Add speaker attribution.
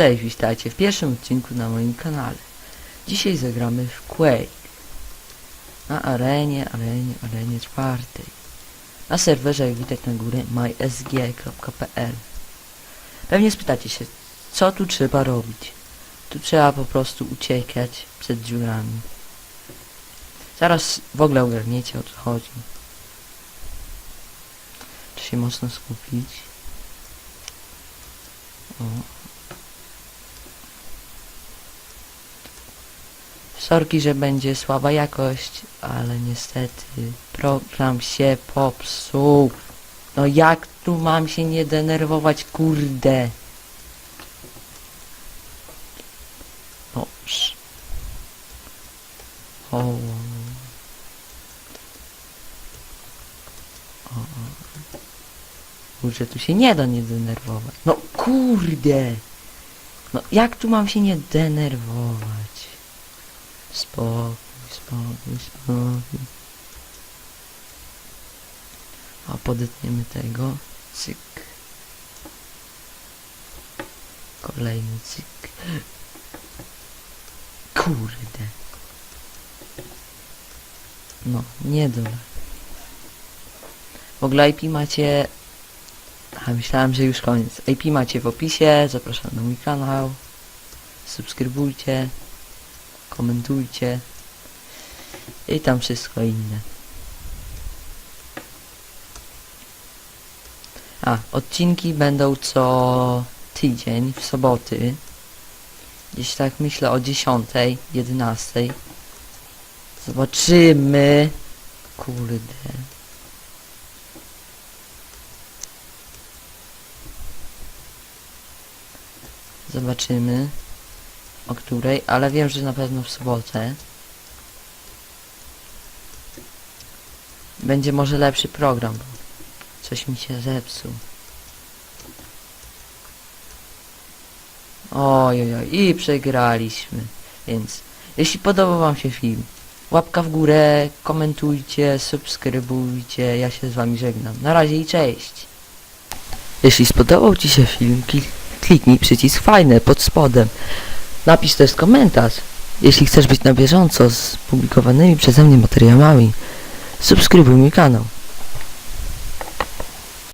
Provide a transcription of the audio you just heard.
Speaker 1: Cześć, witajcie w pierwszym odcinku na moim kanale. Dzisiaj zagramy w Quake. Na arenie, arenie, arenie czwartej. Na serwerze, jak widać na górę, mysg.pl Pewnie spytacie się, co tu trzeba robić? Tu trzeba po prostu uciekać przed dziurami. Zaraz w ogóle ogarniecie o co chodzi. Czy się mocno skupić? O. Sorki, że będzie słaba jakość, ale niestety program się popsuł. No jak tu mam się nie denerwować, kurde? No. O, o. Kurczę, tu się nie da nie denerwować. No kurde! No jak tu mam się nie denerwować? Spokój, spokój, spokój. A podetniemy tego. Cyk. Kolejny cyk. Kurde. No, nie dobra. W ogóle IP macie... A myślałem, że już koniec. IP macie w opisie, zapraszam na mój kanał. Subskrybujcie komentujcie i tam wszystko inne. A, odcinki będą co tydzień w soboty. Gdzieś tak myślę o 10, 11. Zobaczymy. Kurde. Zobaczymy o której, ale wiem, że na pewno w sobotę. Będzie może lepszy program, bo coś mi się zepsuł. Oj, oj, oj, i przegraliśmy. Więc, jeśli podobał wam się film, łapka w górę, komentujcie, subskrybujcie, ja się z wami żegnam. Na razie i cześć! Jeśli spodobał ci się film, klik- kliknij przycisk fajne pod spodem. Napisz też komentarz. Jeśli chcesz być na bieżąco z publikowanymi przeze mnie materiałami, subskrybuj mój kanał.